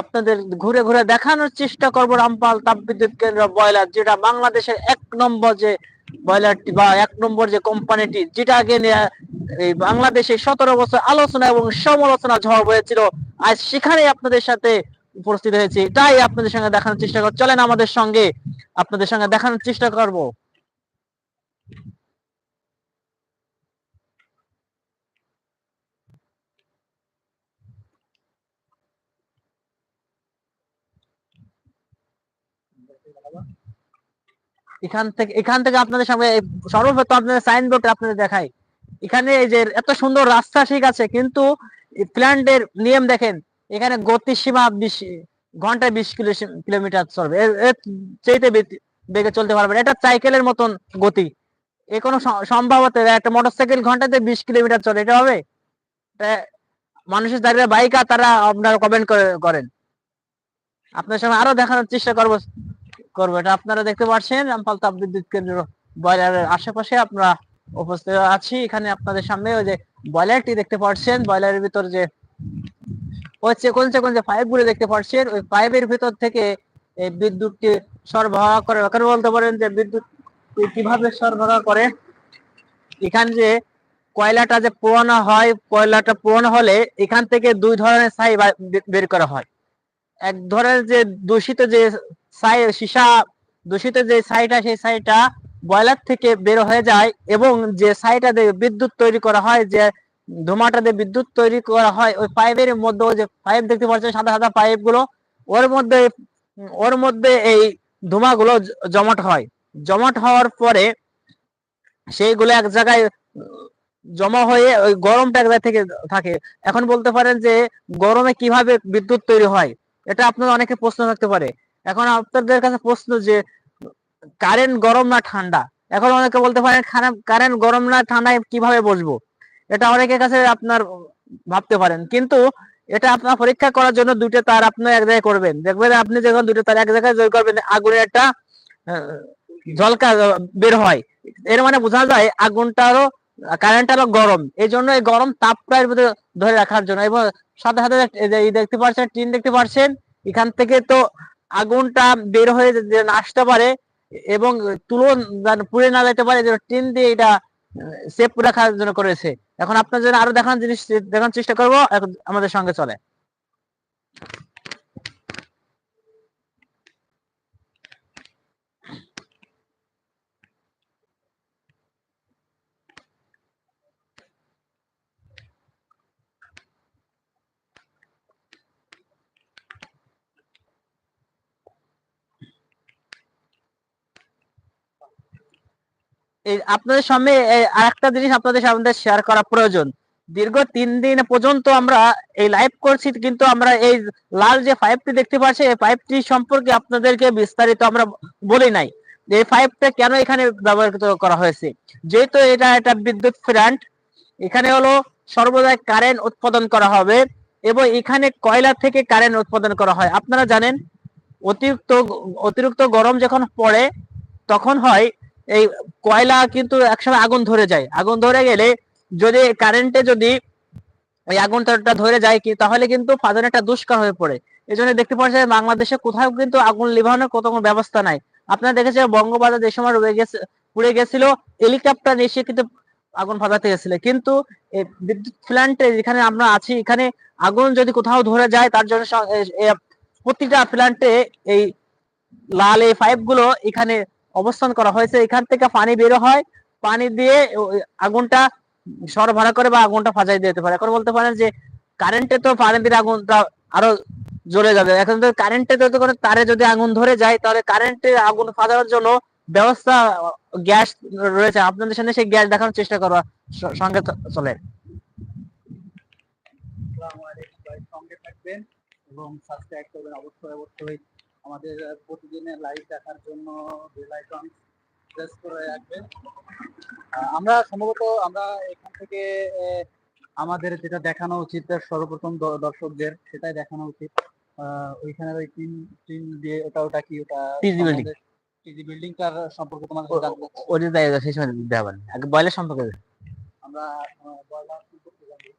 আপনাদের ঘুরে ঘুরে দেখানোর চেষ্টা করব রামপাল তাপবিদ্যুৎ কেন্দ্র বয়লার যেটা বাংলাদেশের এক নম্বর যে বয়লারটি বা এক নম্বর যে কোম্পানিটি, যেটা আগে এই বাংলাদেশে সতেরো বছর আলোচনা এবং সমালোচনা ঝড় হয়েছিল আজ সেখানে আপনাদের সাথে উপস্থিত হয়েছি। তাই আপনাদের সঙ্গে দেখানোর চেষ্টা কর চলেন আমাদের সঙ্গে আপনাদের সঙ্গে দেখানোর চেষ্টা করব। এখান থেকে এখান থেকে আপনাদের সামনে সর্বপ্রথম আপনাদের সাইনবোর্ড আপনাদের দেখাই। এখানে এই যে এত সুন্দর রাস্তা ঠিক আছে, কিন্তু প্ল্যান্টের নিয়ম দেখেন, এখানে গতি সীমা বিশ, ঘন্টায় বিশ কিলো, কিলোমিটার চলবে। চাইতে বেগে চলতে পারবে এটা সাইকেলের মতন গতি। এ কোনো স- সম্ভব হতে একটা মোটরসাইকেল ঘন্টাতে বিশ কিলোমিটার চলে, এটা হবে? মানুষের দাঁড়িয়ে বাইকার, তারা আপনারা কমেন্ট করেন। আপনার সঙ্গে আরও দেখানোর চেষ্টা করব। করব। এটা আপনারা দেখতে পাচ্ছেন, রামপাল তাপ বিদ্যুৎ কেন্দ্র বয়লারের আশেপাশে আমরা উপস্থিত আছি। এখানে আপনাদের সামনে ওই যে বয়লারটি দেখতে পাচ্ছেন। বয়লারের ভিতর যে হচ্ছে কোন কোন যে পাইপগুলো দেখতে পাচ্ছেন, ওই পাইপের ভিতর থেকে এই বিদ্যুৎকে সরবরাহ করে। ওখানে বলতে পারেন যে বিদ্যুৎ কীভাবে সরবরাহ করে। এখান যে কয়লাটা যে পোড়ানো হয়, কয়লাটা পোড়ানো হলে এখান থেকে দুই ধরনের ছাই বের করা হয়। এক ধরনের যে দূষিত যে ছাই, সীসা, দূষিত যে ছাইটা, সেই ছাইটা বয়লার থেকে বের হয়ে যায় এবং যে ছাইটা দিয়ে বিদ্যুৎ তৈরি করা হয়, যে ধোঁয়াটা দিয়ে বিদ্যুৎ তৈরি করা হয়, ওই পাইপের মধ্যে যে পাইপ দেখতে পাচ্ছেন, সাদা সাদা পাইপগুলো ওর মধ্যে ওর মধ্যে এই ধোঁয়াগুলো জ- জমাট হয়। জমাট হওয়ার পরে সেইগুলো এক জায়গায়, জমা হয়ে ওই গরমটা এক জায়গা থেকে থাকে। এখন বলতে পারেন যে গরমে কীভাবে বিদ্যুৎ তৈরি হয়? এটা আপনার অনেকে প্রশ্ন থাকতে পারে। এখন আপনাদের কাছে প্রশ্ন যে কারেন্ট গরম না ঠান্ডা? এখন অনেকে বলতে পারেন কারেন্ট গরম না ঠান্ডায় কীভাবে বসবো? এটা অনেকের কাছে আপনার ভাবতে পারেন। কিন্তু এটা আপনার পরীক্ষা করার জন্য দুটো তার আপনি এক জায়গায় করবেন। দেখবেন আপনি যখন দুটো তার এক জায়গায় জয় করবেন, আগুনের একটা ঝলকা বের হয়। এর মানে বোঝা যায় আগুনটারও কারেন্ট আরও গরম। এই জন্য এই গরম তাপটা এর ধরে রাখার জন্য। এবং সাথে সাথে দেখতে পাচ্ছেন টিন দেখতে পাচ্ছেন এখান থেকে তো আগুনটা বের হয়ে যে- যে আসতে পারে এবং তুলো পুড়ে না যেতে পারে, যেন টিন দিয়ে এটা সেফ রাখার জন্য করেছে। এখন আপনার জন্য আরও দেখানোর জিনিস দেখানোর চেষ্টা করব আমাদের সঙ্গে চলে। আপনাদের সামনে আর একটা জিনিস আপনাদের সামনে শেয়ার করা প্রয়োজন। দীর্ঘ তিন দিন পর্যন্ত আমরা এই লাইভ করছি, কিন্তু আমরা এই লাল যে পাইপটি দেখতে পাচ্ছি, এই পাইপটি সম্পর্কে আপনাদেরকে বিস্তারিত আমরা বলি নাই। এই পাইপটা কেন এখানে ব্যবহৃত করা হয়েছে? যেহেতু এটা একটা বিদ্যুৎ প্ল্যান্ট এখানে হলো সর্বদাই কারেন্ট উৎপাদন করা হবে এবং এখানে কয়লা থেকে কারেন্ট উৎপাদন করা হয়। আপনারা জানেন, অতিরিক্ত অতিরিক্ত গরম যখন পড়ে, তখন হয় এই কয়লা কিন্তু একসময় আগুন ধরে যায়। আগুন ধরে গেলে যদি কারেন্টে যদি ওই আগুনটা ধরে যায় কি, তাহলে কিন্তু ফাজানো একটা দুষ্কার হয়ে পড়ে। এই জন্য দেখতে পাচ্ছেন বাংলাদেশে কোথাও কিন্তু আগুন লিভানোর কোনো কোনো ব্যবস্থা নাই। আপনারা দেখেছেন বঙ্গবাজার যে সময় রয়ে গেছে, পুড়ে গেছিল হেলিকপ্টার এসে কিন্তু আগুন ফাজাতে গেছিল। কিন্তু বিদ্যুৎ প্ল্যান্টে যেখানে আমরা আছি, এখানে আগুন যদি কোথাও ধরে যায়, তার জন্য প্রতিটা প্ল্যান্টে এই লাল এই পাইপগুলো এখানে অবস্থান করা হয়েছে। এখান থেকে পানি বের হয়। পানি দিয়ে আগুনটা সরবরাহ করে বা আগুনটা ফাজাই দিতে পারে। এখন বলতে পারেন যে কারেন্টে তো পানি দিয়ে আগুনটা আরও জ্বলে যাবে। এখন তো কারেন্টে তো কোনো তারে যদি আগুন ধরে যায়, তাহলে কারেন্টে আগুন ফাজানোর জন্য ব্যবস্থা গ্যাস রয়েছে। আপনাদের সামনে সেই গ্যাস দেখানোর চেষ্টা করো সঙ্গে চলে। এবং সাবস্ক্রাইব করবেন। অবশ্যই অবশ্যই। আমাদের প্রতিদিনের লাইভ দেখার জন্য বেল আইকন প্রেস করে রাখবেন। আমরা সম্ভবত আমরা এখান থেকে আমাদের যেটা দেখানো উচিত সর্বপ্রথম দর্শকদের সেটাই দেখানো উচিত। ওইখানে ওই টিম টিম দিয়ে ওটা ওটা কি ওটা TG building। টিজি বিল্ডিংটার সম্পর্কে তোমাদের জানতে দেয় সেই সময় দিতে হবে। আগে বয়লের সম্পর্কে আমরা বয়লার সম্পর্কে জানি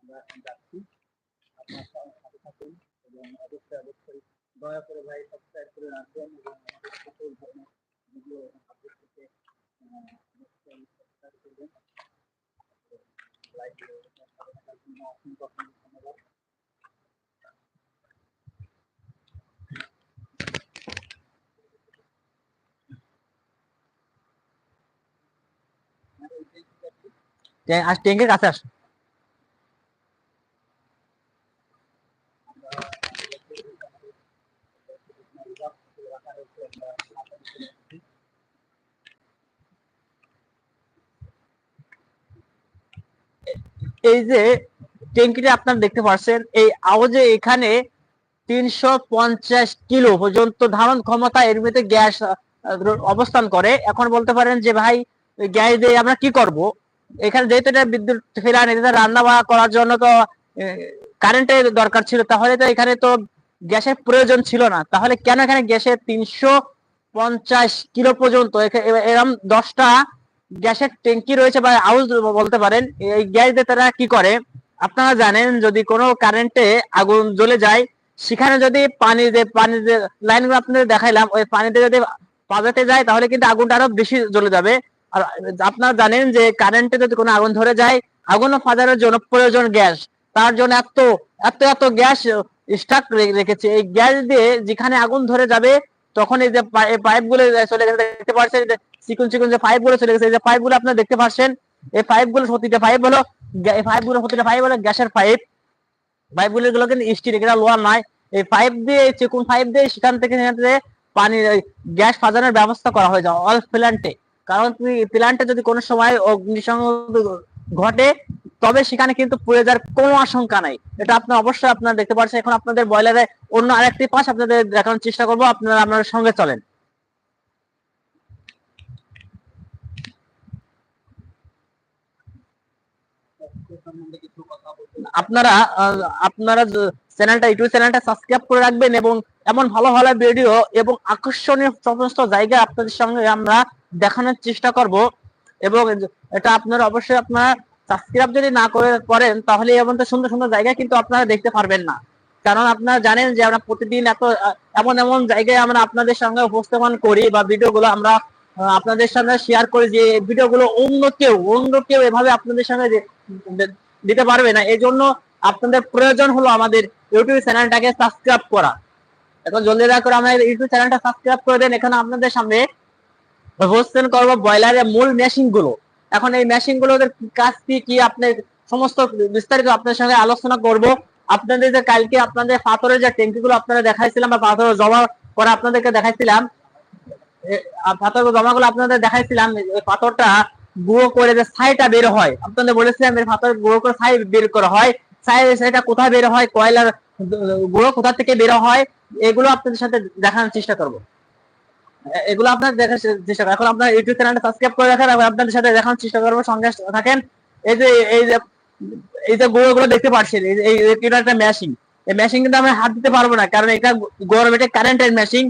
আমরা এখন যাচ্ছি। আপনার থাকুন এবং অবশ্যই অবশ্যই দয়া করে ভাই সাবস্ক্রাইব করে রাখবেন এবং আমাদের সকল ধরনের ভিডিও আপডেট পেতে অবশ্যই করবেন। থাকার জন্য অসংখ্য অসংখ্য ধন্যবাদ। আর এই যে ট্যাং- আর ট্যাঙ্কের কাছে আসুন এই যে ট্যাঙ্কিটা আপনারা দেখতে পাচ্ছেন, এই আওয়াজে এখানে তিনশো পঞ্চাশ কিলো পর্যন্ত ধারণ ক্ষমতা এর ভিতরে গ্যাস অবস্থান করে। এখন বলতে পারেন যে, ভাই গ্যাস দিয়ে আমরা কি করব? এখানে যেহেতু এটা বিদ্যুৎ ফেরান এটা রান্না বান্না করার জন্য তো কারেন্টের দরকার ছিল। তাহলে তো এখানে তো গ্যাসের প্রয়োজন ছিল না। তাহলে কেন এখানে গ্যাসের তিনশো পঞ্চাশ কিলো পর্যন্ত এখা- এ- এরম দশটা গ্যাসের ট্যাঙ্কি রয়েছে বা হাউস বলতে পারেন, এই গ্যাস দিয়ে তারা কি করে? আপনারা জানেন যদি কোনো কারেন্টে আগুন জ্বলে যায়, সেখানে যদি পানি যে পানি যে লাইনগুলো আপনাদের দেখাইলাম, ওই পানিতে যদি পাজাতে যায়, তাহলে কিন্তু আগুনটা আরও বেশি জ্বলে যাবে। আর আপনারা জানেন যে কারেন্টে যদি কোনো আগুন ধরে যায় আগুন ফাজানোর জন্য প্রয়োজন গ্যাস। তার জন্য এত এত এত গ্যাস স্টাক রেখেছে। এই গ্যাস দিয়ে যেখানে আগুন ধরে যাবে তখন এই যে পাইপগুলো চলে গেছে, দেখতে পাচ্ছেন চিকুন চিকুন যে পাইপগুলো চলে গেছে, এই যে পাইপগুলো আপনারা দেখতে পাচ্ছেন এই পাইপগুলো প্রতিটা পাইপ হলো এই পাইপগুলো প্রতিটা পাইপ হলো গ্যাসের পাইপ পাইপগুলো গুলো কিন্তু স্টিল এটা লোহার নয়। এই পাইপ দিয়ে চিকুন পাইপ দিয়ে সেখান থেকে পানি গ্যাস ফাজানোর ব্যবস্থা করা হয়ে যায় অল প্ল্যান্টে কারণ প্ল্যান্টে যদি কোনো সময় অগ্নিসংযোগ ঘটে তবে সেখানে কিন্তু পুড়ে যাওয়ার কোনো আশঙ্কা নাই। এটা আপনার অবশ্যই আপনারা দেখতে পাচ্ছেন এখন আপনাদের বয়লারে অন্য আরেকটি পাশ আপনাদের দেখানোর চেষ্টা করব। আপনারা আপনার সঙ্গে চলেন। আপনারা আপনারা চ্যানেলটা, ইউটিউব চ্যানেলটা সাবস্ক্রাইব করে রাখবেন এবং এমন ভালো ভালো ভিডিও এবং আকর্ষণীয় সমস্ত জায়গা আপনাদের সঙ্গে আমরা দেখানোর চেষ্টা করব। এবং এটা আপনারা অবশ্যই আপনারা সাবস্ক্রাইব যদি না করে করেন, তাহলে এমন তো সুন্দর সুন্দর জায়গা কিন্তু আপনারা দেখতে পারবেন না। কারণ আপনারা জানেন যে আমরা প্রতিদিন এত এমন এমন জায়গায় আমরা আপনাদের সঙ্গে উপস্থাপন করি বা ভিডিওগুলো আমরা আপনাদের সঙ্গে শেয়ার করি যে ভিডিওগুলো অন্য কেউ অন্য কেউ এভাবে আপনাদের সঙ্গে দিতে পারবে না। এই জন্য আপনাদের প্রয়োজন হলো আমাদের ইউটিউব চ্যানেলটাকে সাবস্ক্রাইব করা। এখন জলদি দয়া করে আমাদের ইউটিউব চ্যানেলটা সাবস্ক্রাইব করে দেন। এখানে আপনাদের সামনে উপস্থাপন করব ব্রয়লারের মূল মেশিনগুলো। এখন এই মেশিনগুলোর কাজ কি কি আপনি সমস্ত বিস্তারিত আপনাদের সঙ্গে আলোচনা করব। আপনাদের যে কালকে আপনাদের পাথরের যে ট্যাঙ্কি গুলো আপনারা দেখাইছিলাম বা পাথর জমা করা আপনাদেরকে দেখাইছিলাম পাথর জমাগুলো আপনাদের দেখাইছিলাম পাথরটা গুঁড়ো করে যে ছাইটা বের হয়। আপনাদের বলেছিলাম পাথর গুঁড়ো করে ছাই বের করা হয়। ছাই সেটা কোথায় বের হয়? কয়লার গুঁড়ো কোথা থেকে বের হয়? এগুলো আপনাদের সাথে দেখানোর চেষ্টা করব। এগুলো আপনার দেখার চেষ্টা এখন আপনার ইউটিউব চ্যানেলটা সাবস্ক্রাইব করে রাখেন এবং আপনাদের সাথে দেখানোর চেষ্টা করব, সঙ্গে থাকেন। এই যে এই যে এই যে গুঁড়ো গুলো দেখতে পাচ্ছেন, এই এটা একটা মেশিন এই মেশিন কিন্তু আমরা হাত দিতে পারব না, কারণ এটা গরম, এটা কারেন্টের মেশিন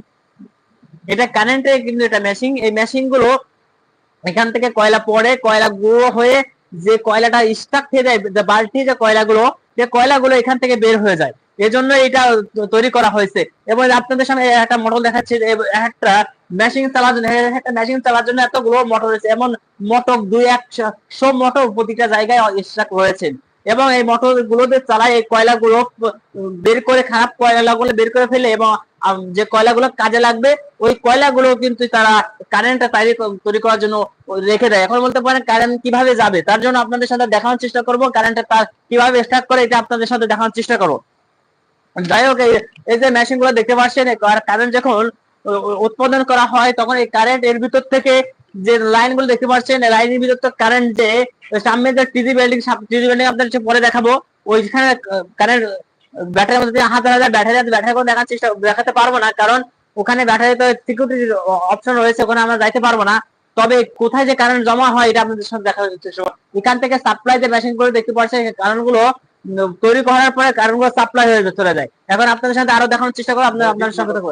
এটা কারেন্টের কিন্তু এটা মেশিন এই মেশিনগুলো এখান থেকে কয়লা পড়ে, কয়লা গুঁড়ো হয়ে যে কয়লাটা স্টাক হয়ে যায় বালতি যে কয়লাগুলো যে কয়লাগুলো এখান থেকে বের হয়ে যায়। এজন্য এটা তৈরি করা হয়েছে। এবং আপনাদের সামনে একটা মডেল দেখাচ্ছে একটা মেশিন চালার জন্য একটা মেশিন চালার জন্য এতগুলো মোটর রয়েছে। এমন মোটর দুই একশো মোটর প্রতিটা জায়গায় স্টাক রয়েছে। এবং এই মোটর গুলোতে চালায় এই কয়লাগুলো বের করে খারাপ কয়লাগুলো বের করে ফেলে এবং যে কয়লাগুলো কাজে লাগবে, ওই কয়লাগুলো কিন্তু তারা কারেন্টটা তৈরি তৈরি করার জন্য রেখে দেয়। এখন বলতে পারেন কারেন্ট কীভাবে যাবে? তার জন্য আপনাদের সাথে দেখানোর চেষ্টা করব। কারেন্টের তার কীভাবে স্টার্ট করে, এটা আপনাদের সাথে দেখানোর চেষ্টা করব। যাই হোক, এই- যে মেশিনগুলো দেখতে পাচ্ছেন কারেন্ট যখন উৎপাদন করা হয়, তখন এই কারেন্ট এর ভিতর থেকে যে লাইনগুলো দেখতে পাচ্ছেন লাইনের ভিতর তো কারেন্ট যে সামনে যে টিজি বিল্ডিং টিজি বিল্ডিং আপনাদের একটু পরে দেখাবো, ওইখানে কারেন্ট ব্যাটারির মধ্যে দিয়ে হাত ধরা যায় ব্যাটারি ব্যাটারি করে দেখার চেষ্টা দেখাতে পারব না, কারণ ওখানে ব্যাটারিতে সিকিউরিটি অপশন রয়েছে, ওখানে আমরা যাইতে পারব না। তবে কোথায় যে কারেন্ট জমা হয়, এটা আপনাদের সাথে দেখা যাচ্ছে এখান থেকে সাপ্লাই যে মেশিনগুলো দেখতে পাচ্ছেন কারেন্টগুলো তৈরি করার পরে কারেন্টগুলো সাপ্লাই হয়ে চলে যায়। এখন আপনাদের সাথে আরও দেখানোর চেষ্টা করব আপনার আপনার সাথে থাকব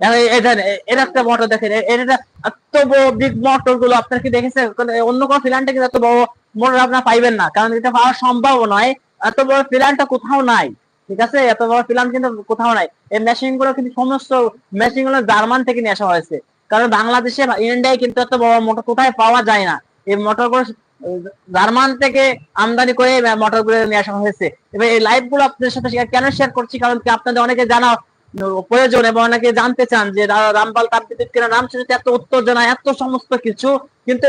এখন এই- এই দেখেন, এ- এর একটা মোটর দেখেন এ- এর একটা এত বড় বিগ মোটরগুলো আপনার কি দেখেছেন? অন্য কোনো কিন্তু এত বড় মোটর আপনার পাইবেন না কারণ এটা পাওয়া সম্ভব নয়। এত বড় প্ল্যান্টটা কোথাও নাই ঠিক আছে? এত বড় প্ল্যান্ট কিন্তু কোথাও নাই। এই মেশিনগুলো কিন্তু সমস্ত মেশিনগুলো জার্মান থেকে নিয়ে আসা হয়েছে। কারণ বাংলাদেশে ইন্ডিয়ায় কিন্তু এত বড় মোটর কোথায় পাওয়া যায় না। এই মোটরগুলো জার্মান থেকে আমদানি করে মোটরগুলো নিয়ে আসা হয়েছে। এবার এই লাইভগুলো আপনাদের সাথে কেন শেয়ার করছি? কারণ কি আপনাদের অনেকে জানা প্রয়োজন এবং অনেকে জানতে চান যে রামপাল তাপবিদ্যুৎ কেন নাম শুনতে এত উত্তেজনা, এত সমস্ত কিছু, কিন্তু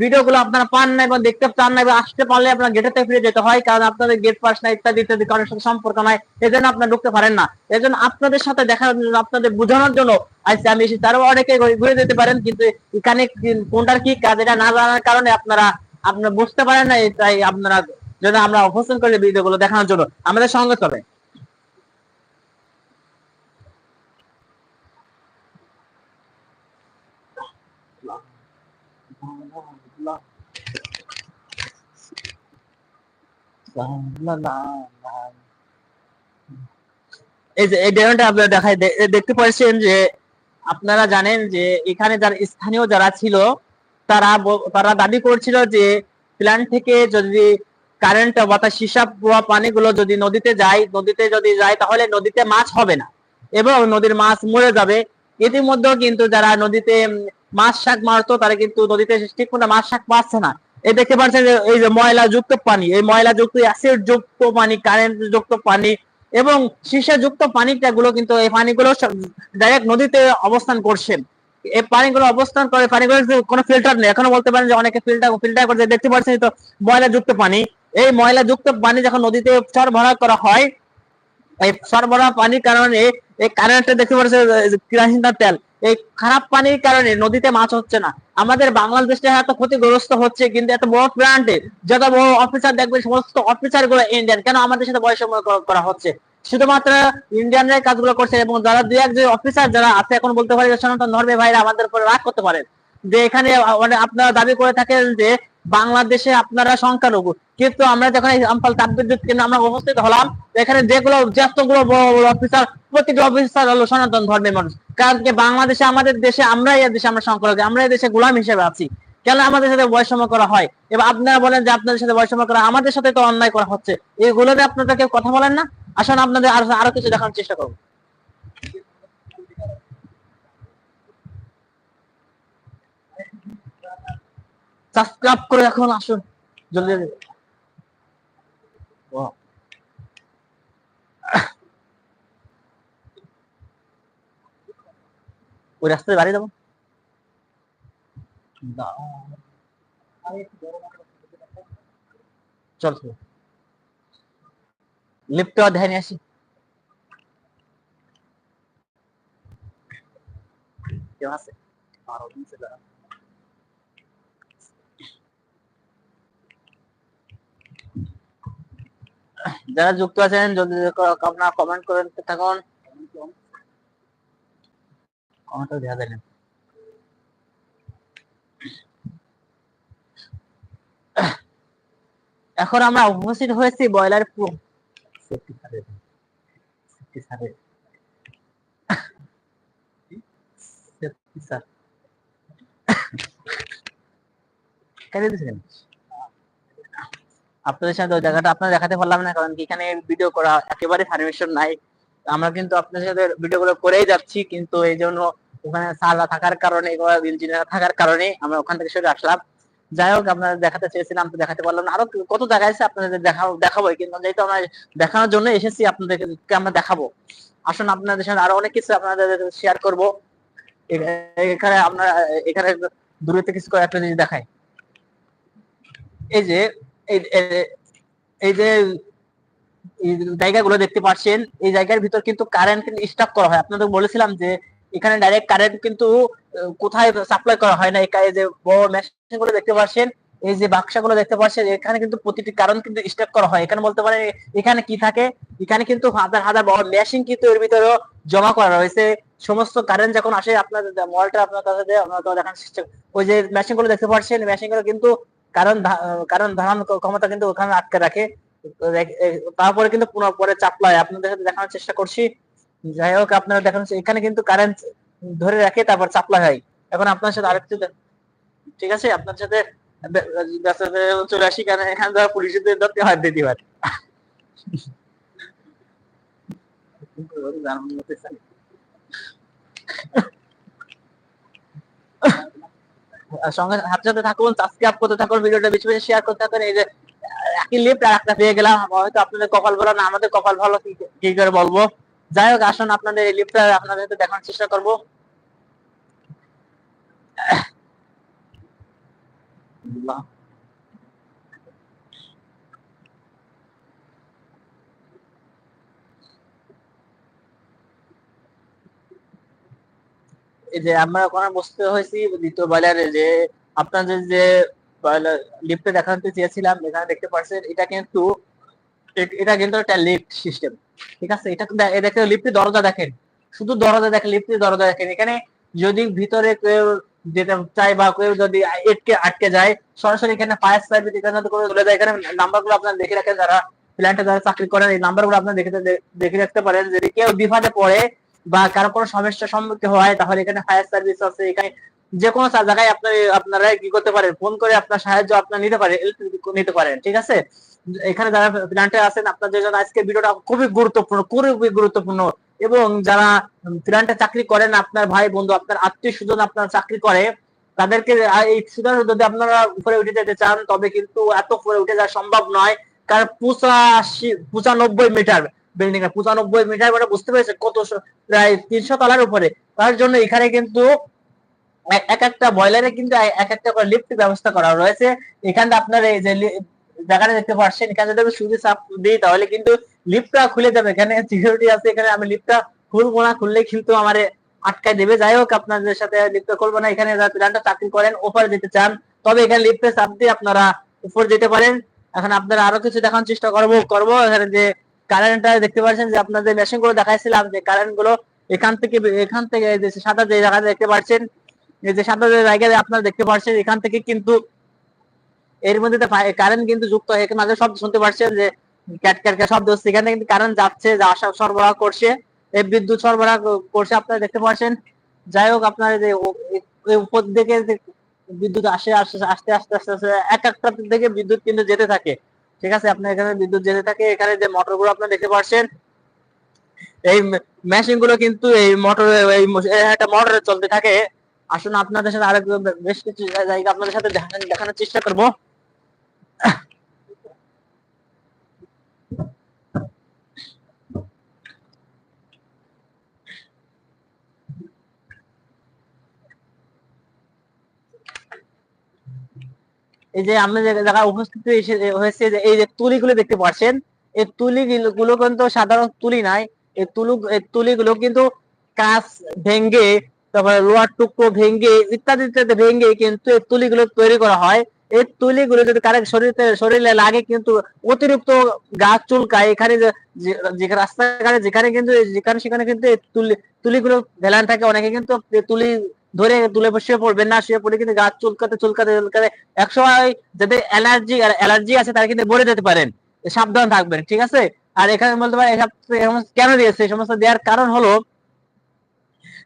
ভিডিও গুলো আপনারা পান না এবং দেখতে চান না এবং আসতে পারলে আপনার গেটেতে ফিরে যেতে হয়, কারণ আপনাদের গেট পাস না, ইত্যাদি ইত্যাদি কারোর সাথে সম্পর্ক নাই এই জন্য আপনারা ঢুকতে পারেন না। এই জন্য আপনাদের সাথে দেখার জন্য আপনাদের বোঝানোর জন্য আজকে আমি এসেছি। তারও অনেকে ঘুরে যেতে পারেন, কিন্তু এখানে কোনটার কি কাজ, এটা না জানার কারণে আপনারা আপনারা বুঝতে পারেন না তাই আপনারা যেন আমরা অপছন্দ করি ভিডিও গুলো দেখানোর জন্য। আমাদের সঙ্গে চলে। এই যে, এই ডেমোটা আপনারা দেখাই দেখতে পাচ্ছেন যে, আপনারা জানেন যে, এখানে যারা স্থানীয় যারা ছিল তারা তারা দাবি করছিল যে প্ল্যান্ট থেকে যদি কারেন্ট অর্থাৎ সিসাব পোয়া পানিগুলো যদি নদীতে যায়, নদীতে যদি যায় তাহলে নদীতে মাছ হবে না এবং নদীর মাছ মরে যাবে। ইতিমধ্যে কিন্তু যারা নদীতে মাছ শাক মারতো তারা কিন্তু নদীতে ঠিক মতো মাছ শাক পাচ্ছে না। এই দেখতে পাচ্ছেন যে এই যে ময়লা যুক্ত পানি, এই ময়লা যুক্ত অ্যাসিড যুক্ত পানি কারেন্ট যুক্ত পানি এবং সীসা যুক্ত পানিটা গুলো কিন্তু এই পানিগুলো ডাইরেক্ট নদীতে অবস্থান করছে। এই পানিগুলো অবস্থান করে পানিগুলো কোনো ফিল্টার নেই। এখনও বলতে পারেন যে অনেকে ফিল্টার ফিল্টার করছে দেখতে পাচ্ছেন তো ময়লা যুক্ত পানি। এই ময়লা যুক্ত পানি যখন নদীতে সরবরাহ করা হয়, এই সরবরাহ পানির কারণে, এই কারেন্টটা দেখতে পাচ্ছেন কেরাসিন তেল, এই খারাপ পানির কারণে নদীতে মাছ হচ্ছে না। আমাদের বাংলাদেশে এত ক্ষতিগ্রস্ত হচ্ছে, কিন্তু এত বড় প্ল্যান্টে যত বড় অফিসার দেখবে সমস্ত অফিসারগুলো ইন্ডিয়ান কেন আমাদের সাথে করা- করা হচ্ছে? শুধুমাত্র ইন্ডিয়ানরাই কাজগুলো করছে এবং যারা দুই এক যে অফিসার যারা আছে, এখন বলতে পারে সনাতন ধর্মে ভাইরা আমাদের উপরে রাগ করতে পারেন। যে এখানে আপনারা দাবি করে থাকেন যে বাংলাদেশে আপনারা সংখ্যালঘু। কিন্তু আমরা যখন এই আমপাল তাপবিদ্যুৎ কেন্দ্রে আমরা উপস্থিত হলাম এখানে যেগুলো যতগুলো বড় বড় অফিসার প্রতিটি অফিসার হলো সনাতন ধর্মের মানুষ। কারণ কি, বাংলাদেশে আমাদের দেশে আমরাই এই দেশে আমরা সংখ্যালঘু আমরা এই দেশে গোলাম হিসেবে আছি। কেন আমাদের সাথে বৈষম্য করা হয়? এবার আপনারা বলেন যে আপনাদের সাথে বৈষম্য করা, আমাদের সাথে তো অন্যায় করা হচ্ছে। এইগুলো নিয়ে আপনারা কেউ কথা বলেন না? আসুন আপনাদের আরও আরও কিছু দেখানোর চেষ্টা করব সাবস্ক্রাইব করে এখন আসুন, জলদি জলদি। ওই রাস্তায় বাড়ি যাব? চল লিফটে অধ্যায় আসি। যারা যুক্ত আছেন যদি আপনারা কমেন্ট করেন, থাকুন। কমেন্টও দেওয়া যায় না। এখন আমরা উপস্থিত হয়েছি বয়লার আপনাদের সাথে ওই জায়গাটা আপনারা দেখাতে পারলাম না, কারণ এখানে ভিডিও করা একেবারে পারমিশন নাই। আমরা কিন্তু আপনাদের সাথে ভিডিও গুলো করেই যাচ্ছি, কিন্তু এই জন্য ওখানে সাররা থাকার কারণে ইঞ্জিনিয়ার থাকার কারণে আমরা ওখান থেকে সরে আসলাম। যাই হোক আপনারা দেখাতে চেয়েছিলাম, তো দেখাতে পারলাম না। আরও কত জায়গায় আছে আপনাদের দেখাবো দেখাবো কিন্তু যেহেতু আমরা দেখানোর জন্য এসেছি, আপনাদেরকে আমরা দেখাবো। আসুন, আপনাদের সাথে আরও অনেক কিছু আপনাদের শেয়ার করব। এখানে আমরা, এখানে দূরে থেকে কিছু একটা জিনিস দেখাই। এই যে এই যে জায়গাগুলো দেখতে পাচ্ছেন, এই জায়গার ভিতর কিন্তু কারেন্ট স্টক করা হয়। আপনাদের বলেছিলাম যে এখানে ডাইরেক্ট কারেন্ট কিন্তু কোথায় সাপ্লাই করা হয় না। এই যে বড় মেশিনগুলো দেখতে পাচ্ছেন এই যে বাক্সাগুলো দেখতে পাচ্ছেন এখানে কিন্তু প্রতিটি কারেন্ট কিন্তু স্টক করা হয়। এখানে বলতে পারেন, এখানে কি থাকে? এখানে কিন্তু হাজার হাজার বড় মেশিন কিন্তু এর ভিতরে জমা করা রয়েছে। সমস্ত কারেন্ট যখন আসে আপনাদের মলটা আপনার কাছে দেয়, আপনারা তো দেখার চেষ্টা ওই যে মেশিনগুলো দেখতে পাচ্ছেন মেশিনগুলো কিন্তু কারণ কারণ ধারণ ক্ষমতা কিন্তু ওখানে আটকে রাখে। তারপরে কিন্তু পুনঃ পরে চাপলায় আপনাদের সাথে দেখানোর চেষ্টা করছি। যাই হোক, আপনারা দেখান এখানে কিন্তু কারেন্ট ধরে রাখে, তারপর চাপলা হয়। এখন আপনার সাথে আরেকটু ঠিক আছে? আপনার সাথে চলে আসি, কারণ এখানে ধরতে দিতে পারে সঙ্গে হাতে সাথে থাকুন সাবস্ক্রাইব করতে থাকুন, ভিডিওটা বেশি বেশি শেয়ার করতে থাকুন। এই যে একই আর একটা পেয়ে গেলাম। হয়তো আপনাদের কপাল ভালো না, আমাদের কপাল ভালো কি করে বলব? যাই হোক, আসুন আপনাদের এই লিফটটা আপনাদের দেখানোর চেষ্টা করব। এই যে আমরা ওখানে বসতে হয়েছি দ্বিতীয় বয়লারে যে আপনাদের যে লিফটে দেখাতে চেয়েছিলাম, এখানে দেখতে পাচ্ছেন, এটা কিন্তু এটা কিন্তু একটা লিফট সিস্টেম ঠিক আছে? এটা দেখেন লিফটের দরজা দেখেন। শুধু দরজা দেখেন লিফটের দরজা দেখেন। এখানে যদি ভিতরে কেউ যেতে চায় বা কেউ যদি আটকে আটকে যায়, সরাসরি এখানে ফায়ার সার্ভিস এখানে করে চলে যায়। এখানে নাম্বারগুলো আপনারা দেখে রাখেন, যারা প্ল্যান্টে যারা চাকরি করেন, এই নাম্বারগুলো আপনারা দেখে দেখে রাখতে পারেন। যদি কেউ বিপদে পড়ে বা কারও কোনো সমস্যার সম্মুখীন হয়, তাহলে এখানে ফায়ার সার্ভিস আছে। এখানে যে কোনো জায়গায় আপনার আপনারা কি করতে পারেন? ফোন করে আপনার সাহায্য আপনার নিতে পারেন নিতে পারেন, ঠিক আছে? এখানে যারা প্ল্যান্টে আছেন, আপনাদের জন্য আজকে ভিডিওটা খুবই গুরুত্বপূর্ণ খুবই গুরুত্বপূর্ণ। এবং যারা প্ল্যান্টে চাকরি করেন, আপনার ভাই, বন্ধু, আপনার আত্মীয় স্বজন আপনার চাকরি করে, তাদেরকে এই সুযোগ যদি আপনারা উপরে উঠে যেতে চান, তবে কিন্তু এত উপরে উঠে যাওয়া সম্ভব নয়। কারণ পঁচাশি, পঁচানব্বই মিটার বিল্ডিং এর পঁচানব্বই মিটার মানে বুঝতে পেরেছে কত প্রায় তিনশো তলার উপরে। তার জন্য এখানে কিন্তু এক একটা বয়লারে কিন্তু এক একটা করে লিফট ব্যবস্থা করা রয়েছে। এখানে আপনার এই যে জায়গাটা দেখতে পাচ্ছেন এখানে যদি আমি সুইচ চাপ দিই, তাহলে কিন্তু লিফটটা খুলে যাবে। এখানে সিকিউরিটি আছে, এখানে আমি লিফটটা খুলবো না খুললে কিন্তু আমার আটকায় দেবে। যাই হোক, আপনাদের সাথে লিফটটা খুলবো না। এখানে যারা প্ল্যানটা চাকরি করেন ওপরে যেতে চান, তবে এখানে লিফটে চাপ দিয়ে আপনারা উপর যেতে পারেন। এখন আপনারা আরও কিছু দেখানোর চেষ্টা করব করব। এখানে যে কারেন্টটা দেখতে পাচ্ছেন যে আপনাদের মেশিনগুলো দেখাইছিলাম, যে কারেন্টগুলো এখান থেকে এখান থেকে যে সাদা যে জায়গা দেখতে পাচ্ছেন, এই যে সাদা যে জায়গায় আপনারা দেখতে পাচ্ছেন, এখান থেকে কিন্তু এর মধ্যে কারেন্ট কিন্তু যুক্ত হয়ে মাঝে শব্দ শুনতে পাচ্ছেন যে ক্যাট ক্যাট শব্দ হচ্ছে। এখানে কিন্তু কারেন্ট যাচ্ছে, যা সরবরাহ করছে। এই বিদ্যুৎ সরবরাহ করছে, আপনারা দেখতে পাচ্ছেন। যাই হোক, আপনারা যে উপর দিকে বিদ্যুৎ আসে আসে, আস্তে আস্তে আস্তে আস্তে, এক একটা থেকে বিদ্যুৎ কিন্তু যেতে থাকে। ঠিক আছে? আপনার এখানে বিদ্যুৎ যেতে থাকে। এখানে যে মোটরগুলো আপনারা দেখতে পাচ্ছেন, এই মেশিনগুলো কিন্তু এই মোটর, এই একটা মোটরে চলতে থাকে। আসুন, আপনাদের সাথে আরেক বেশ কিছু জায়গা আপনাদের সাথে দেখানোর চেষ্টা করব। এই যে আমরা যে জায়গায় উপস্থিত হয়েছে যে এই যে তুলিগুলো দেখতে পাচ্ছেন, এই তুলি গুলো কিন্তু সাধারণ তুলি নাই। এই তুলু তুলিগুলো কিন্তু কাঁচ ভেঙ্গে তারপরে লোহার টুকরো ভেঙ্গে ইত্যাদি ইত্যাদি ভেঙ্গে কিন্তু এই তুলিগুলো তৈরি করা হয়। এই তুলিগুলো যদি কারেন্ট শরীরে শরীরে লাগে কিন্তু অতিরিক্ত গাছ চুলকায়, এখানে যে- রাস্তাঘাটে যেখানে কিন্তু যেখানে সেখানে কিন্তু তুলি, তুলিগুলো ভেলান থাকে। অনেকে কিন্তু তুলি ধরে তুলে শুয়ে পড়বেন না, শুয়ে পড়ে কিন্তু গাছ চুলকাতে চুলকাতে চুলকাতে একসময় যাদের অ্যালার্জি অ্যালার্জি আছে তারা কিন্তু মরে যেতে পারেন। সাবধান থাকবেন, ঠিক আছে? আর এখানে বলতে পারেন কেন দিয়েছে? এই সমস্ত দেওয়ার কারণ হলো,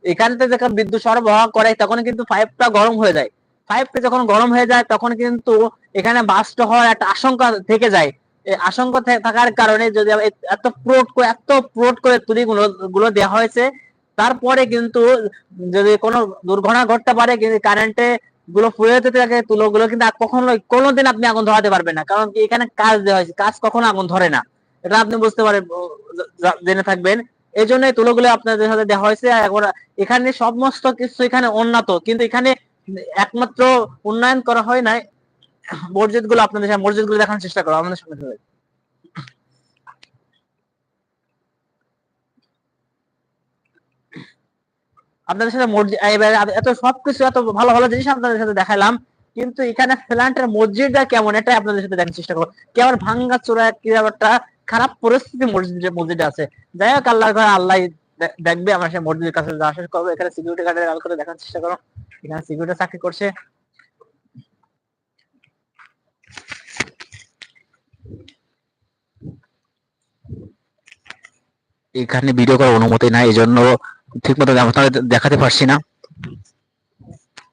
এখান যখন বিদ্যুৎ সরবরাহ করে তখন কিন্তু পাইপটা গরম হয়ে যায়। পাইপটা যখন গরম হয়ে যায়, তখন কিন্তু এখানে বাস্ট হওয়ার একটা আশঙ্কা থেকে যায়। আশঙ্কা থাকার কারণে যদি এত প্রোট এত প্রোট করে তুলি গুলো দেওয়া হয়েছে, তারপরে কিন্তু যদি কোনো দুর্ঘটনা ঘটতে পারে, কিন্তু কারেন্টে গুলো পুড়ে যেতে থাকে তুলো গুলো কিন্তু কখনো কোনোদিন আপনি আগুন ধরাতে পারবেন না। কারণ কি এখানে কাজ দেওয়া হয়েছে, কাজ কখনো আগুন ধরে না। এটা আপনি বুঝতে পারেন জেনে থাকবেন। এই জন্য তুলোগুলো আপনাদের সাথে দেওয়া হয়েছে। এখন এখানে সমস্ত কিছু এখানে উন্নত। কিন্তু এখানে একমাত্র উন্নয়ন করা হয় নাই। মসজিদগুলো আপনাদের সামনে মসজিদগুলো দেখানোর চেষ্টা করো, আমাদের সামনে। আপনাদের সাথে মসজিদ এত সবকিছু, এত ভালো ভালো জিনিস আপনাদের সাথে দেখালাম, কিন্তু এখানে ফ্ল্যান্টের মসজিদটা কেমন, এটাই আপনাদের সাথে দেখার চেষ্টা করব। কেমন ভাঙ্গা চোরা কি একটা খারাপ পরিস্থিতি মসজিদ, মসজিদে আছে। যাই হোক আল্লাহ আল্লাহ দেখবে, আমার সে মসজিদের কাছে যাওয়া শেষ করব, এখানে সিকিউরিটি গার্ডের আল করে দেখার চেষ্টা করো এখানে সিকিউরিটি চাকরি করছে। এখানে ভিডিও করার অনুমতি নাই এই জন্য ঠিক মতো দেখাতে পারছি না।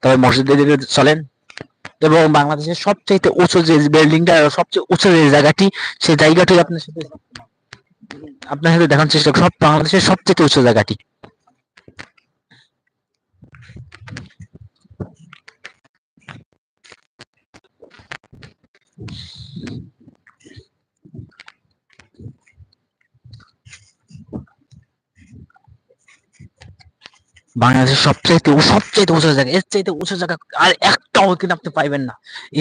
তবে মসজিদের দিকে চলেন। এবং বাংলাদেশের সবচেয়ে উঁচু যে বিল্ডিংটা সবচেয়ে উঁচু যে জায়গাটি, সেই জায়গাটি আপনার সাথে আপনার সাথে দেখানোর চেষ্টা। সব বাংলাদেশের সবচেয়ে উঁচু জায়গাটি। বাংলাদেশের সবচেয়ে সবচেয়ে উঁচু জায়গা, এর চাইতে উঁচু জায়গা আর একটাও কিন্তু আপনি পাইবেন না।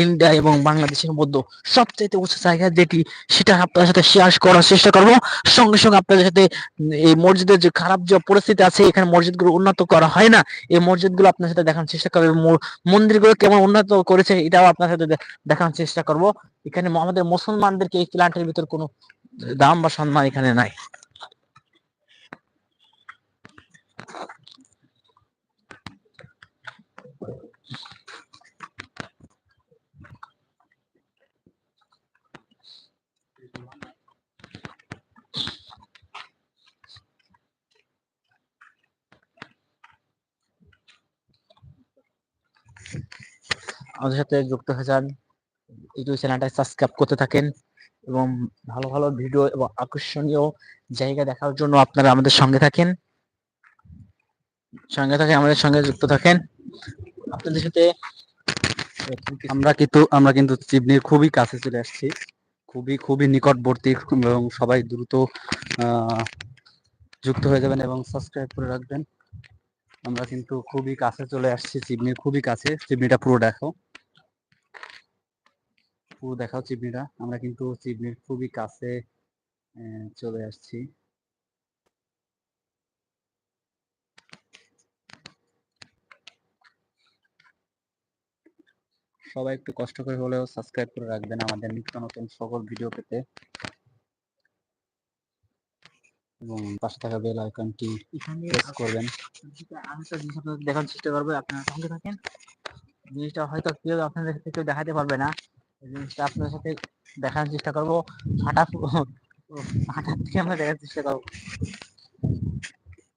ইন্ডিয়া এবং বাংলাদেশের মধ্যে সবচেয়ে উঁচু জায়গা যেটি, সেটা আপনাদের সাথে শেয়ার করার চেষ্টা করব। সঙ্গে সঙ্গে আপনাদের সাথে এই মসজিদের যে খারাপ যে পরিস্থিতি আছে, এখানে মসজিদগুলো উন্নত করা হয় না। এই মসজিদগুলো আপনার সাথে দেখানোর চেষ্টা করব মন্দিরগুলো কেমন উন্নত করেছে, এটাও আপনার সাথে দেখানোর চেষ্টা করব। এখানে আমাদের মুসলমানদেরকে এই প্ল্যান্টের ভিতর কোনো দাম বা সম্মান এখানে নাই। আমাদের সাথে যুক্ত হয়ে যান। ইউটিউব চ্যানেলটা সাবস্ক্রাইব করতে থাকেন এবং ভালো ভালো ভিডিও এবং আকর্ষণীয় জায়গা দেখার জন্য আপনারা আমাদের সঙ্গে থাকেন। সঙ্গে থাকেন, আমাদের সঙ্গে যুক্ত থাকেন। আপনাদের সাথে আমরা কিন্তু আমরা কিন্তু চিমনির খুবই কাছে চলে আসছি। খুবই খুবই নিকটবর্তী এবং সবাই দ্রুত যুক্ত হয়ে যাবেন এবং সাবস্ক্রাইব করে রাখবেন। আমরা কিন্তু খুবই কাছে চলে আসছি চিমনির, খুবই কাছে। চিমনিটা পুরো দেখো পুরো দেখাও চিমনিটা। আমরা কিন্তু চিমনির খুবই কাছে চলে আসছি। সবাই একটু কষ্ট করে হলেও সাবস্ক্রাইব করে রাখবেন আমাদের নিত্য নতুন সকল ভিডিও পেতে। এবং পাশে থাকা বেল আইকনটি প্রেস করবেন। আমি তো জিনিস আপনাদের দেখানোর চেষ্টা করব আপনারা সঙ্গে থাকেন। জিনিসটা হয়তো কেউ আপনাদের সাথে কেউ দেখাতে পারবে না। জিনিসটা আপনাদের সাথে দেখার চেষ্টা করব। হঠাৎ হঠাৎ থেকে আমরা দেখার চেষ্টা করব।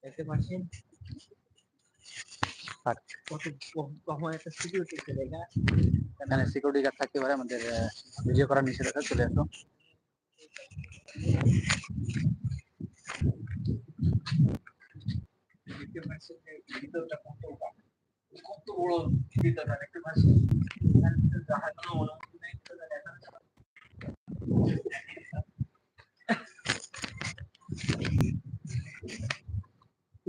দেখতে পাচ্ছেন? এখানে সিকিউরিটি গার্ড থাকতে পারে আমাদের ভিডিও করার নিষেধাজ্ঞা চলে আসো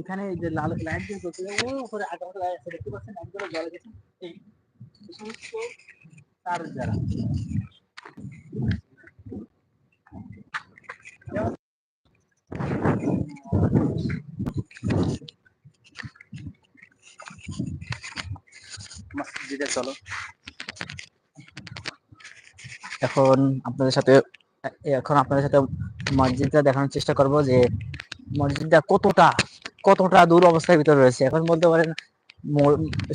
এখানে যে লাল লাইট দিয়ে চলছে ও উপরে আগামী লাইট আছে, দেখতে পাচ্ছেন? একদম গেছে। এই সমস্ত তার যারা মসজিদে চলো। এখন আপনাদের সাথে, এখন আপনাদের সাথে মসজিদটা দেখানোর চেষ্টা করব যে মসজিদটা কতটা কতটা দূর অবস্থার ভিতরে রয়েছে। এখন বলতে পারেন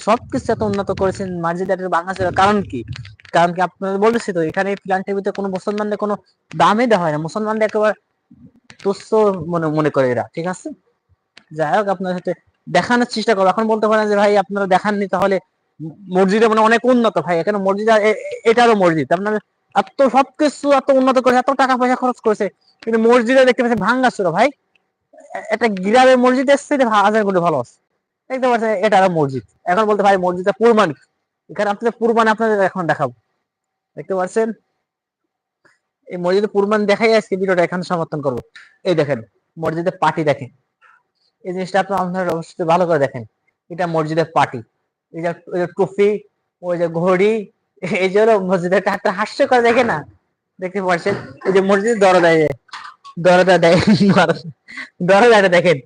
সবকিছু এত উন্নত করেছেন মসজিদের বাংলাদেশের কারণ কি? কারণ কি আপনাদের বলেছি তো, এখানে প্ল্যান্টের ভিতরে কোনো মুসলমানদের কোনো দামই দেওয়া হয় না। মুসলমানদের একেবারে তুচ্ছ মনে মনে করে এরা, ঠিক আছে? যাই হোক আপনার সাথে দেখানোর চেষ্টা করব। এখন বলতে পারেন যে, ভাই, আপনারা দেখাননি, তাহলে মসজিদে মানে অনেক উন্নত। ভাই, এখানে মসজিদ আর এটারও মসজিদ। আপনার এত সবকিছু, এত উন্নত করেছে এত টাকা পয়সা খরচ করেছে, কিন্তু মসজিদে দেখতে পাচ্ছেন ভাঙ্গা ছিল ভাই একটা গ্রামের মসজিদ এসছে, এটা হাজার কোটি ভালো আছে। দেখতে পাচ্ছেন, এটারও মসজিদ। এখন বলতে ভাই মসজিদটা পুরবানি এখানে আপনাদের পুরবানি আপনাদের এখন দেখাবো। দেখতে পাচ্ছেন? এই মসজিদে পুরবানি দেখাই আজকে ভিডিওটা, এখানে সমর্থন করব। এই দেখেন, মসজিদে পার্টি দেখেন। এই জিনিসটা আপনার আপনারা অবশ্যই ভালো করে দেখেন। এটা মসজিদের পার্টি এই যে টুপি, ওই যে ঘড়ি, এই যে হলো মসজিদের একটা হাস্য করে দেখে না? দেখতে পাচ্ছেন? এই যে মসজিদের দরজা দরজা দেখেন দরজাটা দেখেন।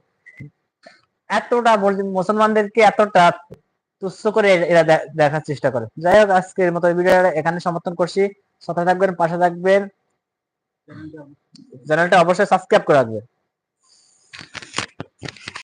এতটা মুসলমানদেরকে এতটা তুচ্ছ করে এরা দেখার চেষ্টা করে। যাই হোক, আজকের মতো ভিডিও এখানে সমর্থন করছি। সাথে থাকবেন, পাশে থাকবেন। চ্যানেলটা অবশ্যই সাবস্ক্রাইব করে রাখবে।